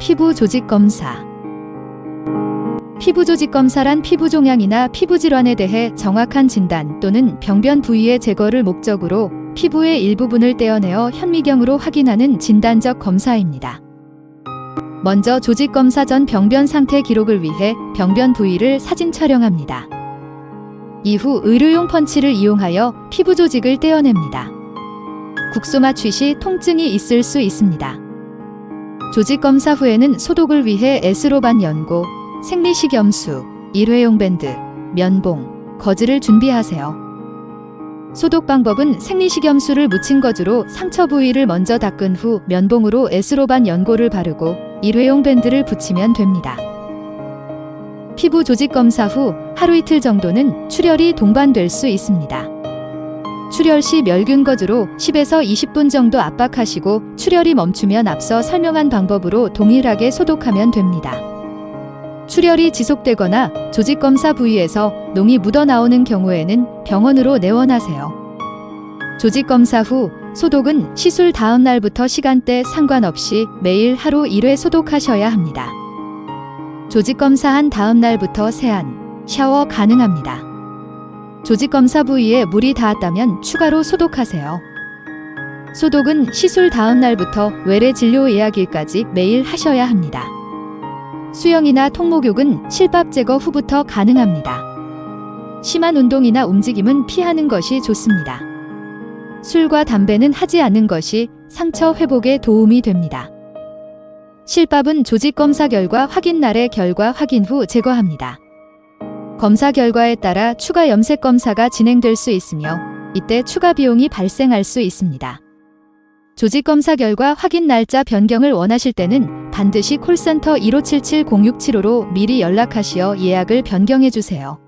피부 조직 검사. 피부 조직 검사란 피부 종양이나 피부 질환에 대해 정확한 진단 또는 병변 부위의 제거를 목적으로 피부의 일부분을 떼어내어 현미경으로 확인하는 진단적 검사입니다. 먼저 조직 검사 전 병변 상태 기록을 위해 병변 부위를 사진 촬영합니다. 이후 의료용 펀치를 이용하여 피부 조직을 떼어냅니다. 국소 마취 시 통증이 있을 수 있습니다. 조직 검사 후에는 소독을 위해 에스로반 연고, 생리식염수, 일회용 밴드, 면봉, 거즈를 준비하세요. 소독 방법은 생리식염수를 묻힌 거즈로 상처 부위를 먼저 닦은 후 면봉으로 에스로반 연고를 바르고 일회용 밴드를 붙이면 됩니다. 피부 조직 검사 후 하루 이틀 정도는 출혈이 동반될 수 있습니다. 출혈 시 멸균 거즈로 10에서 20분 정도 압박하시고 출혈이 멈추면 앞서 설명한 방법으로 동일하게 소독하면 됩니다. 출혈이 지속되거나 조직 검사 부위에서 농이 묻어 나오는 경우에는 병원으로 내원하세요. 조직 검사 후 소독은 시술 다음 날부터 시간대 상관없이 매일 하루 1회 소독하셔야 합니다. 조직 검사한 다음 날부터 세안, 샤워 가능합니다. 조직 검사 부위에 물이 닿았다면 추가로 소독하세요. 소독은 시술 다음 날부터 외래 진료 예약일까지 매일 하셔야 합니다. 수영이나 통목욕은 실밥 제거 후부터 가능합니다. 심한 운동이나 움직임은 피하는 것이 좋습니다. 술과 담배는 하지 않는 것이 상처 회복에 도움이 됩니다. 실밥은 조직 검사 결과 확인 날의 결과 확인 후 제거합니다. 검사 결과에 따라 추가 염색 검사가 진행될 수 있으며 이때 추가 비용이 발생할 수 있습니다. 조직 검사 결과 확인 날짜 변경을 원하실 때는 반드시 콜센터 1577-0675로 미리 연락하시어 예약을 변경해 주세요.